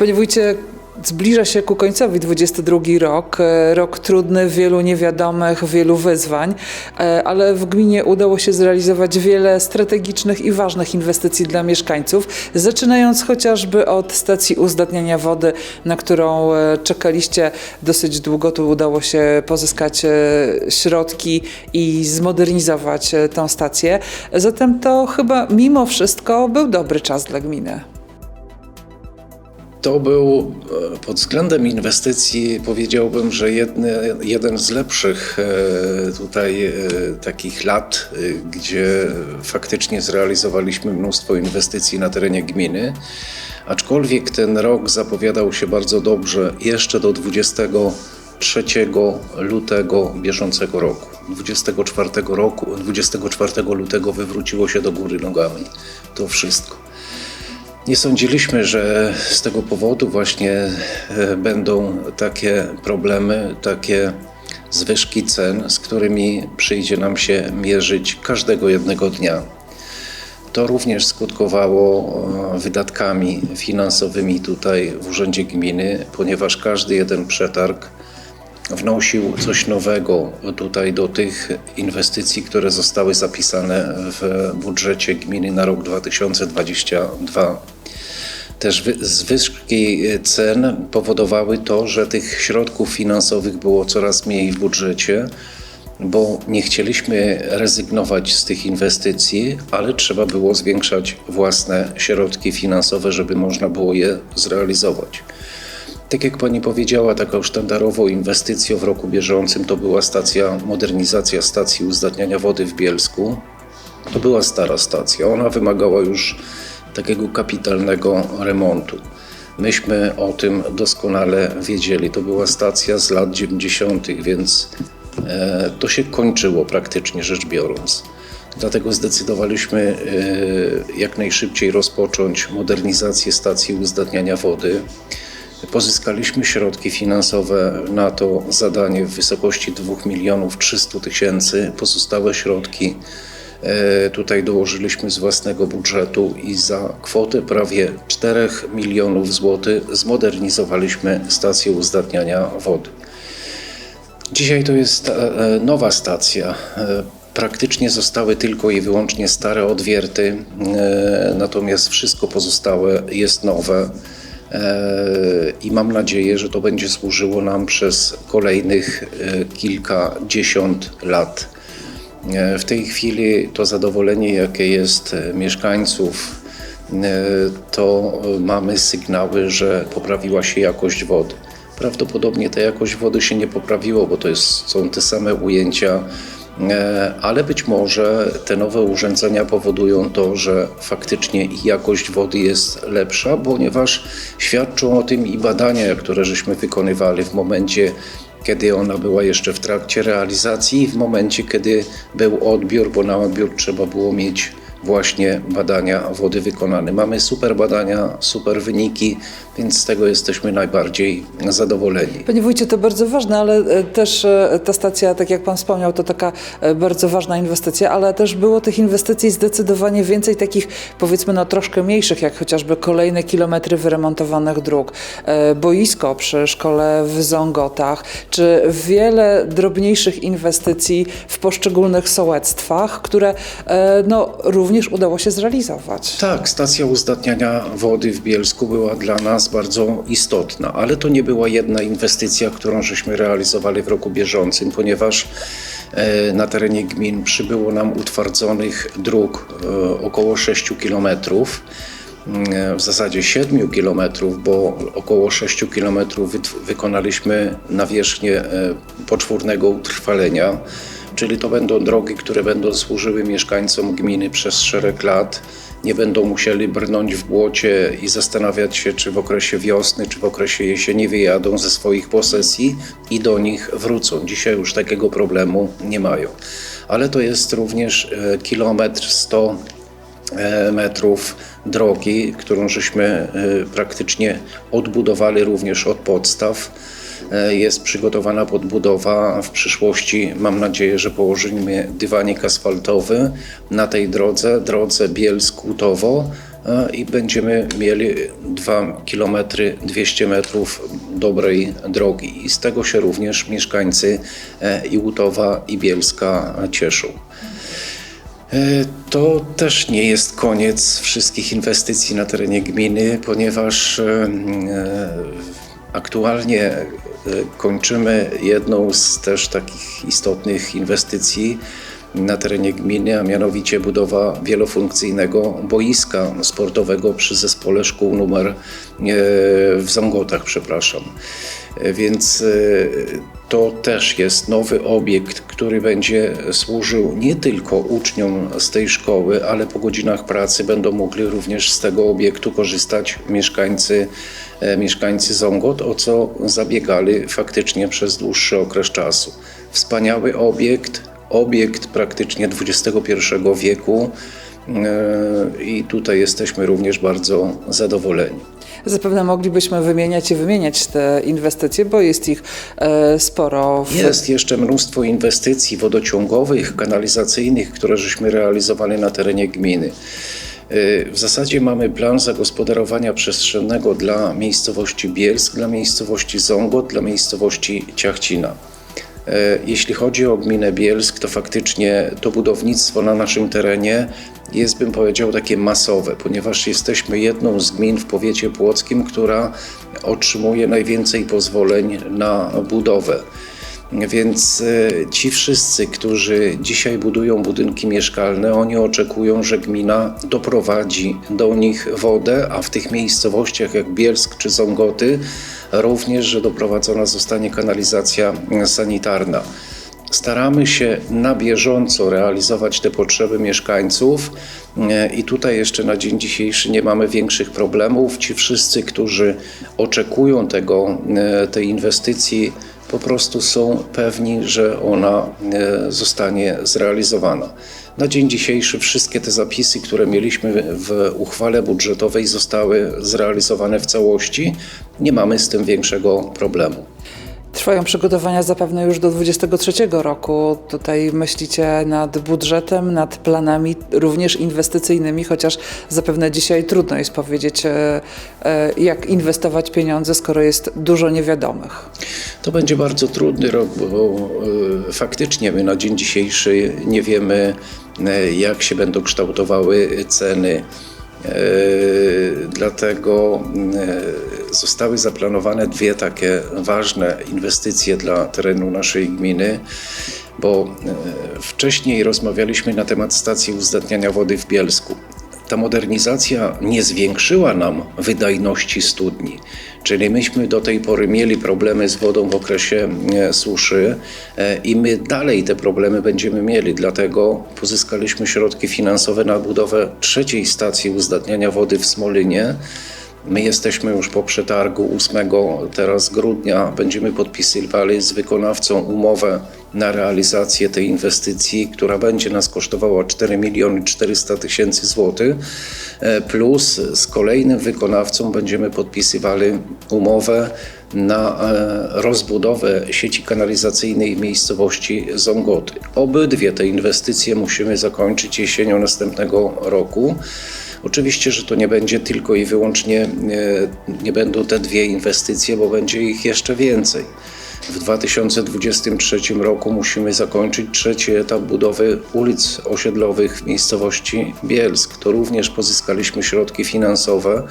Panie wójcie, zbliża się ku końcowi 22 rok, e, rok trudny, wielu niewiadomych, wielu wyzwań, e, ale w gminie udało się zrealizować wiele strategicznych i ważnych inwestycji dla mieszkańców, zaczynając chociażby od stacji uzdatniania wody, na którą e, czekaliście dosyć długo. Tu udało się pozyskać środki i zmodernizować tę stację. Zatem to chyba mimo wszystko był dobry czas dla gminy. To był e, pod względem inwestycji, powiedziałbym, że jeden z lepszych e, tutaj e, takich lat, gdzie faktycznie zrealizowaliśmy mnóstwo inwestycji na terenie gminy. Aczkolwiek ten rok zapowiadał się bardzo dobrze jeszcze do 23 lutego bieżącego roku. 24 roku, 24 lutego wywróciło się do góry nogami. To wszystko. Nie sądziliśmy, że z tego powodu właśnie e, będą takie problemy, takie zwyżki cen, z którymi przyjdzie nam się mierzyć każdego jednego dnia. To również skutkowało e, wydatkami finansowymi tutaj w Urzędzie Gminy, ponieważ każdy jeden przetarg wnosił coś nowego tutaj do tych inwestycji, które zostały zapisane w budżecie gminy na rok 2022. Też wy- zwyżki cen powodowały to, że tych środków finansowych było coraz mniej w budżecie, bo nie chcieliśmy rezygnować z tych inwestycji, ale trzeba było zwiększać własne środki finansowe, żeby można było je zrealizować. Tak jak pani powiedziała, taką sztandarową inwestycją w roku bieżącym to była stacja, modernizacja stacji uzdatniania wody w Bielsku. To była stara stacja, ona wymagała już takiego kapitalnego remontu. Myśmy o tym doskonale wiedzieli. To była stacja z lat 90., więc e, to się kończyło praktycznie rzecz biorąc. Dlatego zdecydowaliśmy e, jak najszybciej rozpocząć modernizację stacji uzdatniania wody. Pozyskaliśmy środki finansowe na to zadanie w wysokości 2 milionów 300 tysięcy. Pozostałe środki e, tutaj dołożyliśmy z własnego budżetu i za kwotę prawie 4 milionów złotych zmodernizowaliśmy stację uzdatniania wody. Dzisiaj to jest e, e, nowa stacja. Praktycznie zostały tylko i wyłącznie stare odwierty, natomiast wszystko pozostałe jest nowe. E, I mam nadzieję, że to będzie służyło nam przez kolejnych e, kilkadziesiąt lat. E, W tej chwili to zadowolenie, jakie jest mieszkańców, to mamy sygnały, że poprawiła się jakość wody. Prawdopodobnie ta jakość wody się nie poprawiła, bo to jest, są te same ujęcia, ale być może te nowe urządzenia powodują to, że faktycznie jakość wody jest lepsza, ponieważ świadczą o tym i badania, które żeśmy wykonywali w momencie, kiedy ona była jeszcze w trakcie realizacji i w momencie, kiedy był odbiór, bo na odbiór trzeba było mieć właśnie badania wody wykonane. Mamy super badania, super wyniki, więc z tego jesteśmy najbardziej zadowoleni. Panie wójcie, to bardzo ważne, ale e, też e, ta stacja, tak jak pan wspomniał, to taka e, bardzo ważna inwestycja, ale też było tych inwestycji zdecydowanie więcej takich, powiedzmy, no troszkę mniejszych, jak chociażby kolejne kilometry wyremontowanych dróg, boisko przy szkole w Zongotach, czy wiele drobniejszych inwestycji w poszczególnych sołectwach, które no, również udało się zrealizować. Tak, stacja uzdatniania wody w Bielsku była dla nas bardzo istotna, ale to nie była jedna inwestycja, którą żeśmy realizowali w roku bieżącym, ponieważ e, na terenie gmin przybyło nam utwardzonych dróg e, około 6 kilometrów. e, W zasadzie 7 kilometrów, bo około 6 kilometrów wyt- wykonaliśmy nawierzchnię poczwórnego utrwalenia, czyli to będą drogi, które będą służyły mieszkańcom gminy przez szereg lat. Nie będą musieli brnąć w błocie i zastanawiać się, czy w okresie wiosny, czy w okresie jesieni wyjadą ze swoich posesji i do nich wrócą. Dzisiaj już takiego problemu nie mają. Ale to jest również e, kilometr 100 e, metrów drogi, którą żeśmy e, praktycznie odbudowali również od podstaw. E, Jest przygotowana podbudowa. W przyszłości mam nadzieję, że położymy dywanik asfaltowy na tej drodze, drodze Bielsk-Kutowo e, i będziemy mieli 2 km 200 metrów dobrej drogi. I z tego się również mieszkańcy e, i Łutowa i Bielska cieszą. To też nie jest koniec wszystkich inwestycji na terenie gminy, ponieważ aktualnie e, kończymy jedną z też takich istotnych inwestycji na terenie gminy, a mianowicie budowa wielofunkcyjnego boiska sportowego przy zespole szkół numer e, w Zongotach, przepraszam. E, Więc to też jest nowy obiekt, który będzie służył nie tylko uczniom z tej szkoły, ale po godzinach pracy będą mogli również z tego obiektu korzystać mieszkańcy, e, mieszkańcy o co zabiegali faktycznie przez dłuższy okres czasu. Wspaniały obiekt, obiekt praktycznie XXI wieku e, i tutaj jesteśmy również bardzo zadowoleni. Zapewne moglibyśmy wymieniać i wymieniać te inwestycje, bo jest ich e, sporo. W... Jest jeszcze mnóstwo inwestycji wodociągowych, kanalizacyjnych, które żeśmy realizowali na terenie gminy. Y, W zasadzie mamy plan zagospodarowania przestrzennego dla miejscowości Bielsk, dla miejscowości Zongot, dla miejscowości Ciachcina. Y, Jeśli chodzi o gminę Bielsk, to faktycznie to budownictwo na naszym terenie jest, bym powiedział, takie masowe, ponieważ jesteśmy jedną z gmin w powiecie płockim, która otrzymuje najwięcej pozwoleń na budowę. Więc e, ci wszyscy, którzy dzisiaj budują budynki mieszkalne, oni oczekują, że gmina doprowadzi do nich wodę, a w tych miejscowościach jak Bielsk czy Zongoty również, że doprowadzona zostanie kanalizacja sanitarna. Staramy się na bieżąco realizować te potrzeby mieszkańców e, i tutaj jeszcze na dzień dzisiejszy nie mamy większych problemów. Ci wszyscy, którzy oczekują tego, e, tej inwestycji, po prostu są pewni, że ona e, zostanie zrealizowana. Na dzień dzisiejszy wszystkie te zapisy, które mieliśmy w uchwale budżetowej, zostały zrealizowane w całości. Nie mamy z tym większego problemu. Trwają przygotowania zapewne już do 2023 roku. Tutaj myślicie nad budżetem, nad planami również inwestycyjnymi, chociaż zapewne dzisiaj trudno jest powiedzieć, e, e, jak inwestować pieniądze, skoro jest dużo niewiadomych. To będzie bardzo trudny rok, bo e, faktycznie my na dzień dzisiejszy nie wiemy, jak się będą kształtowały ceny. Dlatego zostały zaplanowane dwie takie ważne inwestycje dla terenu naszej gminy, bo e, wcześniej rozmawialiśmy na temat stacji uzdatniania wody w Bielsku. Ta modernizacja nie zwiększyła nam wydajności studni, czyli myśmy do tej pory mieli problemy z wodą w okresie e, suszy e, i my dalej te problemy będziemy mieli, dlatego pozyskaliśmy środki finansowe na budowę trzeciej stacji uzdatniania wody w Smolinie. My jesteśmy już po przetargu 8 teraz grudnia. Będziemy podpisywali z wykonawcą umowę na realizację tej inwestycji, która będzie nas kosztowała 4 miliony 400 tysięcy złotych. E, Plus z kolejnym wykonawcą będziemy podpisywali umowę na e, rozbudowę sieci kanalizacyjnej miejscowości Zongoty. Obydwie te inwestycje musimy zakończyć jesienią następnego roku. Oczywiście, że to nie będzie tylko i wyłącznie, e, nie będą te dwie inwestycje, bo będzie ich jeszcze więcej. W 2023 roku musimy zakończyć trzeci etap budowy ulic osiedlowych w miejscowości Bielsk. To również pozyskaliśmy środki finansowe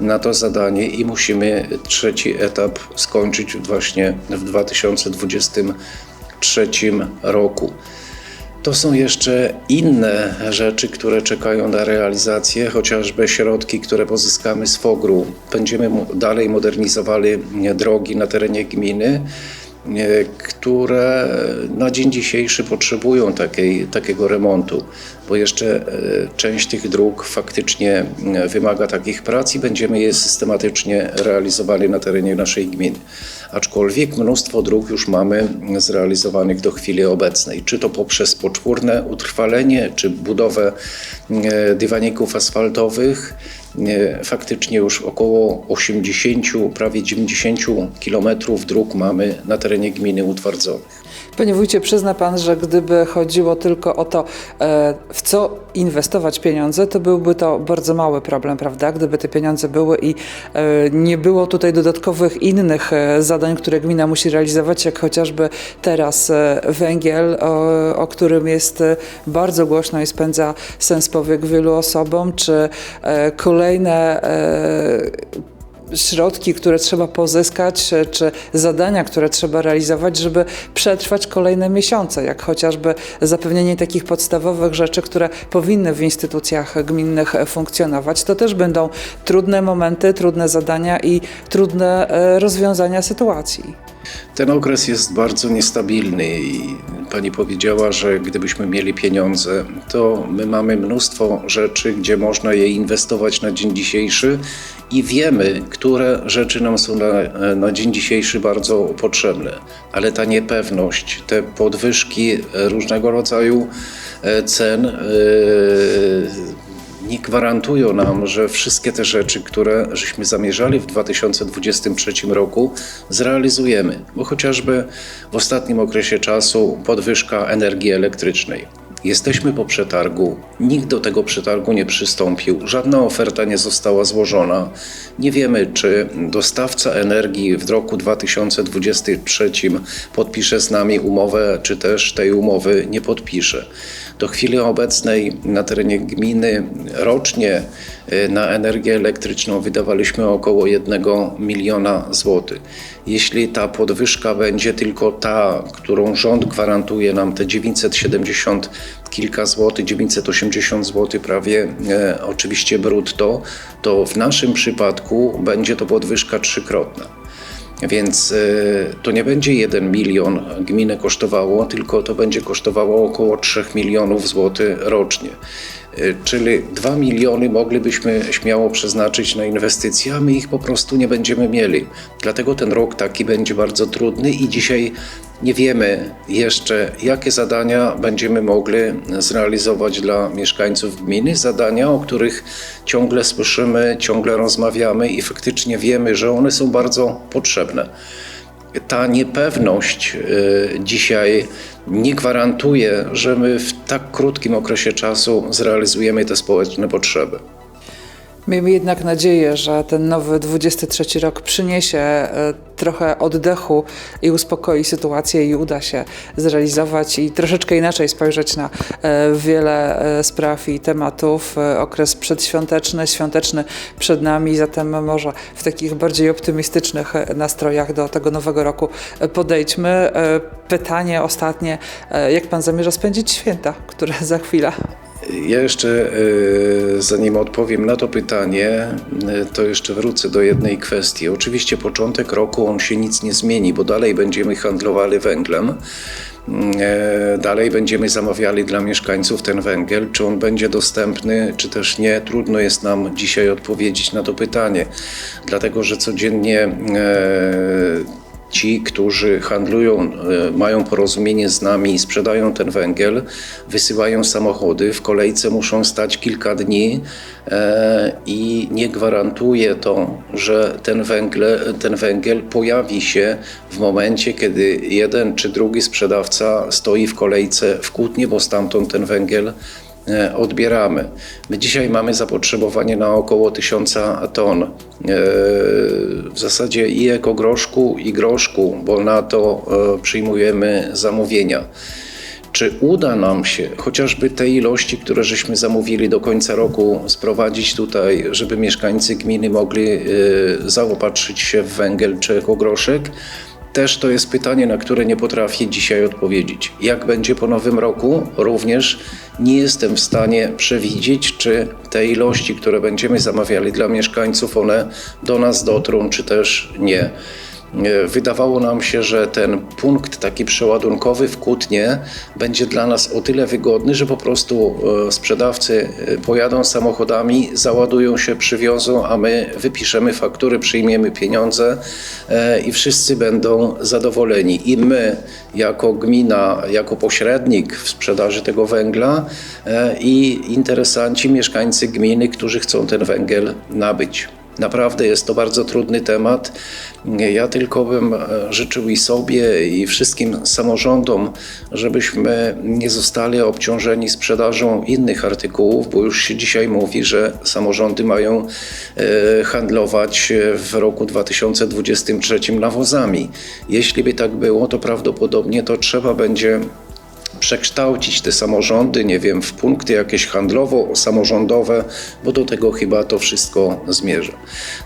na to zadanie i musimy trzeci etap skończyć właśnie w 2023 roku. To są jeszcze inne rzeczy, które czekają na realizację, chociażby środki, które pozyskamy z FOGR-u. Będziemy dalej modernizowali e, drogi na terenie gminy, e, które na dzień dzisiejszy potrzebują takiej, takiego remontu, bo jeszcze e, część tych dróg faktycznie e, wymaga takich prac i będziemy je systematycznie realizowali na terenie naszej gminy. Aczkolwiek mnóstwo dróg już mamy zrealizowanych do chwili obecnej, czy to poprzez poczwórne utrwalenie, czy budowę e, dywaników asfaltowych. E, Faktycznie już około 80, prawie 90 kilometrów dróg mamy na terenie gminy utwardzonych. Panie wójcie, przyzna pan, że gdyby chodziło tylko o to, e, w co inwestować pieniądze, to byłby to bardzo mały problem, prawda? Gdyby te pieniądze były i e, nie było tutaj dodatkowych innych e, zadań, które gmina musi realizować, jak chociażby teraz e, węgiel, o, o którym jest bardzo głośno i spędza sens powiek wielu osobom, czy kolejne środki, które trzeba pozyskać, czy zadania, które trzeba realizować, żeby przetrwać kolejne miesiące, jak chociażby zapewnienie takich podstawowych rzeczy, które powinny w instytucjach gminnych funkcjonować. To też będą trudne momenty, trudne zadania i trudne e, rozwiązania sytuacji. Ten okres jest bardzo niestabilny i pani powiedziała, że gdybyśmy mieli pieniądze, to my mamy mnóstwo rzeczy, gdzie można je inwestować na dzień dzisiejszy i wiemy, które rzeczy nam są na, na dzień dzisiejszy bardzo potrzebne. Ale ta niepewność, te podwyżki różnego rodzaju e, cen, e, nie gwarantują nam, że wszystkie te rzeczy, które żeśmy zamierzali w 2023 roku, zrealizujemy. Bo chociażby w ostatnim okresie czasu podwyżka energii elektrycznej. Jesteśmy po przetargu, nikt do tego przetargu nie przystąpił, żadna oferta nie została złożona. Nie wiemy, czy dostawca energii w roku 2023 podpisze z nami umowę, czy też tej umowy nie podpisze. Do chwili obecnej na terenie gminy rocznie na energię elektryczną wydawaliśmy około 1 miliona złotych. Jeśli ta podwyżka będzie tylko ta, którą rząd gwarantuje nam te 970 kilka złotych, 980 zł prawie e, oczywiście brutto, to w naszym przypadku będzie to podwyżka trzykrotna. Więc e, to nie będzie 1 milion gminę kosztowało, tylko to będzie kosztowało około 3 milionów złotych rocznie. E, Czyli 2 miliony moglibyśmy śmiało przeznaczyć na inwestycje, a my ich po prostu nie będziemy mieli. Dlatego ten rok taki będzie bardzo trudny i dzisiaj nie wiemy jeszcze, jakie zadania będziemy mogli zrealizować dla mieszkańców gminy. Zadania, o których ciągle słyszymy, ciągle rozmawiamy i faktycznie wiemy, że one są bardzo potrzebne. Ta niepewność y, dzisiaj nie gwarantuje, że my w tak krótkim okresie czasu zrealizujemy te społeczne potrzeby. Miejmy jednak nadzieję, że ten nowy 23 rok przyniesie e, trochę oddechu i uspokoi sytuację i uda się zrealizować i troszeczkę inaczej spojrzeć na e, wiele e, spraw i tematów. Okres przedświąteczny, świąteczny przed nami, zatem może w takich bardziej optymistycznych nastrojach do tego nowego roku podejdźmy. Pytanie ostatnie, jak pan zamierza spędzić święta, które za chwilę? Ja jeszcze, e, zanim odpowiem na to pytanie, e, to jeszcze wrócę do jednej kwestii. Oczywiście początek roku on się nic nie zmieni, bo dalej będziemy handlowali węglem. E, Dalej będziemy zamawiali dla mieszkańców ten węgiel. Czy on będzie dostępny, czy też nie, trudno jest nam dzisiaj odpowiedzieć na to pytanie, dlatego że codziennie ci, którzy handlują, e, mają porozumienie z nami i sprzedają ten węgiel, wysyłają samochody, w kolejce muszą stać kilka dni e, i nie gwarantuje to, że ten, węgle, ten węgiel pojawi się w momencie, kiedy jeden czy drugi sprzedawca stoi w kolejce w Kutnie, bo stamtąd ten węgiel odbieramy. My dzisiaj mamy zapotrzebowanie na około 1000 ton. e, W zasadzie i ekogroszku, i groszku, bo na to e, przyjmujemy zamówienia. Czy uda nam się chociażby te ilości, które żeśmy zamówili do końca roku, sprowadzić tutaj, żeby mieszkańcy gminy mogli e, zaopatrzyć się w węgiel czy ekogroszek? Też to jest pytanie, na które nie potrafię dzisiaj odpowiedzieć. Jak będzie po nowym roku? Również nie jestem w stanie przewidzieć, czy te ilości, które będziemy zamawiali dla mieszkańców, one do nas dotrą, czy też nie. E, Wydawało nam się, że ten punkt taki przeładunkowy w Kutnie będzie dla nas o tyle wygodny, że po prostu e, sprzedawcy e, pojadą samochodami, załadują się, przywiozą, a my wypiszemy faktury, przyjmiemy pieniądze i wszyscy będą zadowoleni. I my, jako gmina, jako pośrednik w sprzedaży tego węgla i interesanci, mieszkańcy gminy, którzy chcą ten węgiel nabyć. Naprawdę jest to bardzo trudny temat. Ja tylko bym e, życzył i sobie, i wszystkim samorządom, żebyśmy nie zostali obciążeni sprzedażą innych artykułów, bo już się dzisiaj mówi, że samorządy mają e, handlować w roku 2023 nawozami. Jeśli by tak było, to prawdopodobnie to trzeba będzie przekształcić te samorządy, nie wiem, w punkty jakieś handlowo-samorządowe, bo do tego chyba to wszystko zmierza.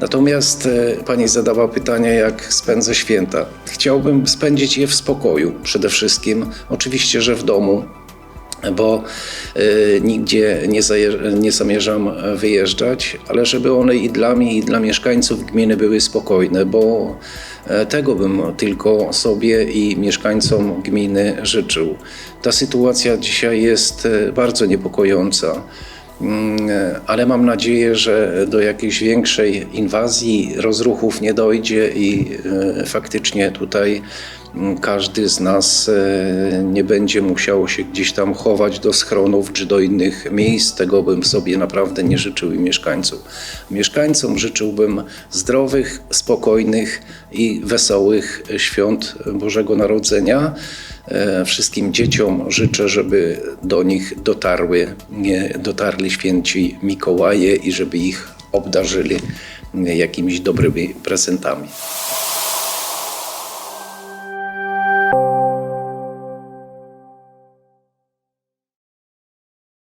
Natomiast e, pani zadała pytanie, jak spędzę święta. Chciałbym spędzić je w spokoju przede wszystkim, oczywiście, że w domu, bo y, nigdzie nie, nie zamierzam wyjeżdżać, ale żeby one i dla mnie, i dla mieszkańców gminy były spokojne, bo e, tego bym tylko sobie i mieszkańcom gminy życzył. Ta sytuacja dzisiaj jest e, bardzo niepokojąca. Mm, e, Ale mam nadzieję, że do jakiejś większej inwazji, rozruchów nie dojdzie i e, faktycznie tutaj każdy z nas e, nie będzie musiał się gdzieś tam chować do schronów czy do innych miejsc. Tego bym sobie naprawdę nie życzył i mieszkańcom. Mieszkańcom życzyłbym zdrowych, spokojnych i wesołych świąt Bożego Narodzenia. E, Wszystkim dzieciom życzę, żeby do nich dotarły, dotarli święci Mikołaje i żeby ich obdarzyli jakimiś dobrymi prezentami.